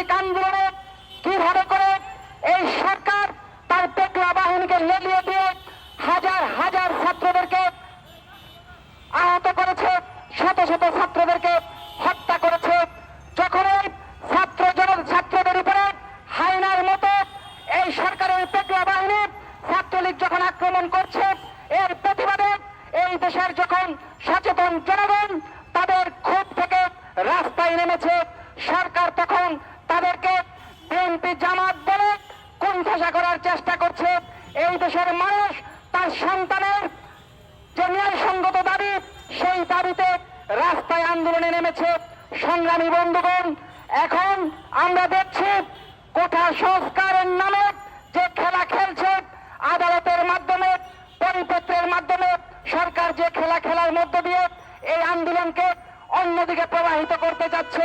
নাগরিক আন্দোলনে কীভাবে করে এই সরকার তার পেটলা বাহিনীকে লেলিয়ে দিয়ে হাজার হাজার ছাত্রদেরকে আহত করেছে, শত শত ছাত্রদেরকে হত্যা করেছে। যখন এই ছাত্র জন ছাত্রদের উপরে হাইনার মতো এই সরকারের পেটলা বাহিনী ছাত্রলীগ যখন আক্রমণ করছে, এর প্রতিবাদে এই দেশের যখন সচেতন জনগণ তাদের ক্ষোভ থেকে রাস্তায় নেমেছে, সরকার তখন তাদেরকে বিএনপি জামাত বলে কুণ্ঠাসা করার চেষ্টা করছে। এই দেশের মানুষ তার সন্তানের যে ন্যায়সঙ্গত দাবি, সেই দাবিতে রাস্তায় আন্দোলনে নেমেছে সংগ্রামী বন্ধুগণ। এখন আমরা দেখছি কোঠা সংস্কারের নামে যে খেলা খেলছে, আদালতের মাধ্যমে, পরিপত্রের মাধ্যমে, সরকার যে খেলা খেলার মধ্য দিয়ে এই আন্দোলনকে অন্যদিকে প্রবাহিত করতে যাচ্ছে।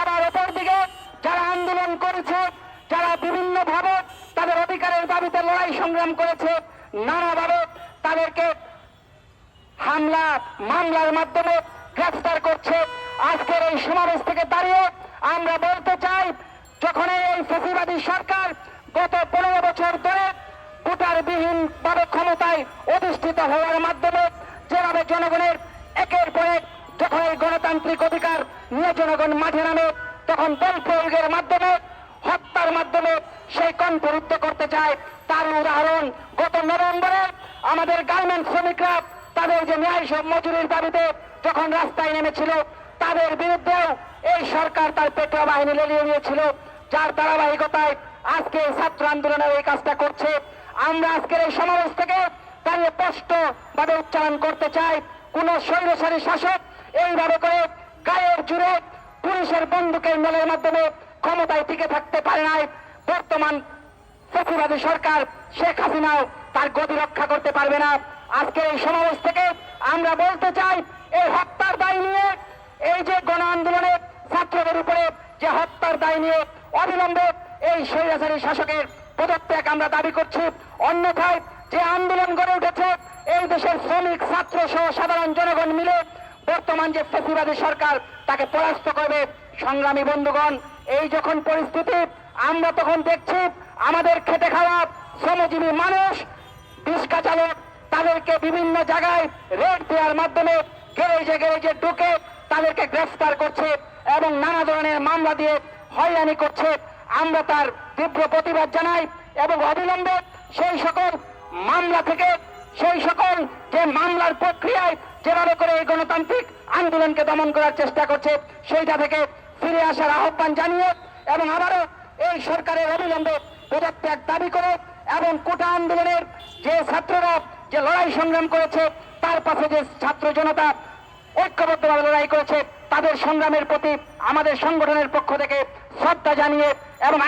আবার অপর দিকে যারা আন্দোলন করেছে, যারা বিভিন্ন ভাবে তাদের অধিকারের দাবিতে লড়াই সংগ্রাম করেছে, নানাভাবে তাদেরকে হামলা, মামলার মাধ্যমে গ্রেফতার করছে। আজকের এই সমাবেশ থেকে দাঁড়িয়ে আমরা বলতে চাই, যখন এই ফেসিবাদী সরকার গত পনেরো বছর ধরে ভোটারবিহীন ভাবে ক্ষমতায় অধিষ্ঠিত হওয়ার মাধ্যমে যেভাবে জনগণের একের পর এক যখন এই গণতান্ত্রিক অধিকার নিয়ে জনগণ মাঠে নামে তখন বল প্রয়োগের মাধ্যমে, হত্যার মাধ্যমে সেই কণ্ঠরুদ্ধ করতে চায়। তার উদাহরণ, গত নভেম্বরে আমাদের গার্মেন্ট শ্রমিকরা তাদের যে ন্যায় সব মজুরির দাবিতে যখন রাস্তায় নেমেছিল, তাদের বিরুদ্ধেও এই সরকার তার পেট্রো বাহিনী লেলিয়ে নিয়েছিল যার ধারাবাহিকতায় আজকে ছাত্র আন্দোলনের এই কাজটা করছে। আমরা আজকের এই সমাবেশ থেকে দাঁড়িয়ে স্পষ্ট ভাবে উচ্চারণ করতে চাই। কোন স্বৈরশালী শাসক এইভাবে করে গায়ের জুড়ে পুলিশের বন্দুকের নলের মাধ্যমে ক্ষমতায় টিকে থাকতে পারে নাই। বর্তমান ফেসিবাদী সরকার শেখ হাসিনাও তার গতি রক্ষা করতে পারবে না। আজকে এই সমাবেশ থেকে আমরা বলতে চাই, এই হত্যার দায় নিয়ে, এই যে গণ আন্দোলনে ছাত্রদের উপরে যে হত্যার দায় নিয়ে অবিলম্বে এই স্বৈরাচারী শাসকের পদত্যাগ আমরা দাবি করছি, অন্যথায় যে আন্দোলন গড়ে উঠেছে, এই দেশের শ্রমিক, ছাত্র সহ সাধারণ জনগণ মিলে বর্তমান যে ফেসিবাদী সরকার, তাকে পরাস্ত করবে সংগ্রামী বন্ধুগণ। এই যখন পরিস্থিতি, আমরা তখন দেখছি আমাদের খেটে খাওয়া শ্রমজীবী মানুষ, রিক্সা চালক, তাদেরকে বিভিন্ন জায়গায় রেড দেওয়ার মাধ্যমে গ্যারেজে গ্যারেজে ঢুকে তাদেরকে গ্রেফতার করছে এবং নানা ধরনের মামলা দিয়ে হয়রানি করছে। আমরা তার তীব্র প্রতিবাদ জানাই এবং অবিলম্বে সেই সকল মামলা থেকে, সেই সকল যে মামলার প্রক্রিয়ায় যেভাবে করে এই গণতান্ত্রিক আন্দোলনকে দমন করার চেষ্টা করছে, সেইটা থেকে ফিরে আসার আহ্বান জানিয়ে এবং আবারও এই সরকারের অবিলম্বে পদত্যাগ দাবি করে এবং কোটা আন্দোলনের যে ছাত্ররা যে লড়াই সংগ্রাম করেছে, তার পাশে যে ছাত্র জনতা ঐক্যবদ্ধভাবে লড়াই করেছে, তাদের সংগ্রামের প্রতি আমাদের সংগঠনের পক্ষ থেকে শ্রদ্ধা জানিয়ে এবং